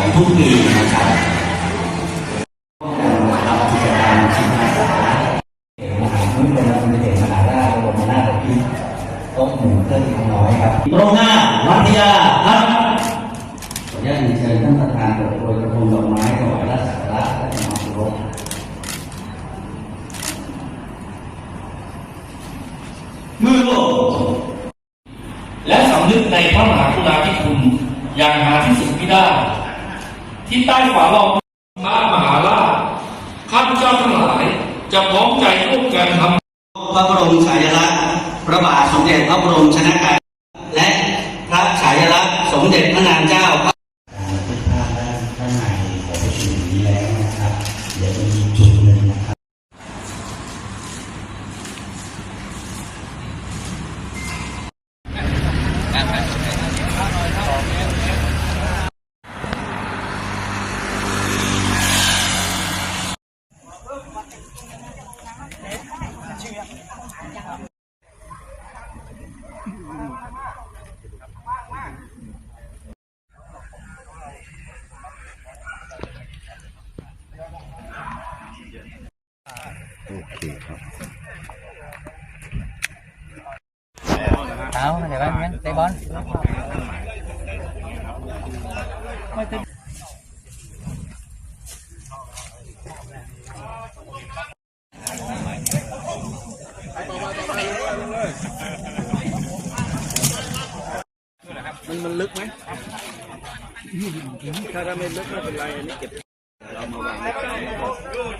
ของทุกปีนะครับทำกิจกรรมชิงอาสาเอกมหาวิทยาลัยสมเด็จมหาราชบรมนาถบพิตรโต๊ะหมู่เครื่องน้อยครับโรงหน้าวัทยาครับขออนุญาตเรียนเชิญท่านประธานโปรดโปรยกระทงดอกไม้ถวายราชสักการะและความเคารพมือโลกและสำนึกในพระมหากรุณาธิคุณอย่างหาที่สุดไม่ได้ ที่ใต้ฝ่าเราพระมหาราชข้าพเจ้าทั้งหลายจะพร้อมใจร่วมกันทำพระบรมฉายาลักษณ์พระบาทสมเด็จพระบรมชนากาธิและพระฉายาลักษณ์สมเด็จพระนางเจ้าพระเป็ นภาพด้านด้านในของประชุมนี้แล้วนะครับเดี๋ยวจะมีจุดหนึ่งนะครับเอาเดี๋ยวไปงั้นเตะบอลมันมันลึกไหมถ้าถ้าไม่ลึกไม่เป็นไรอันนี้เก็บเรามาวางไว้ก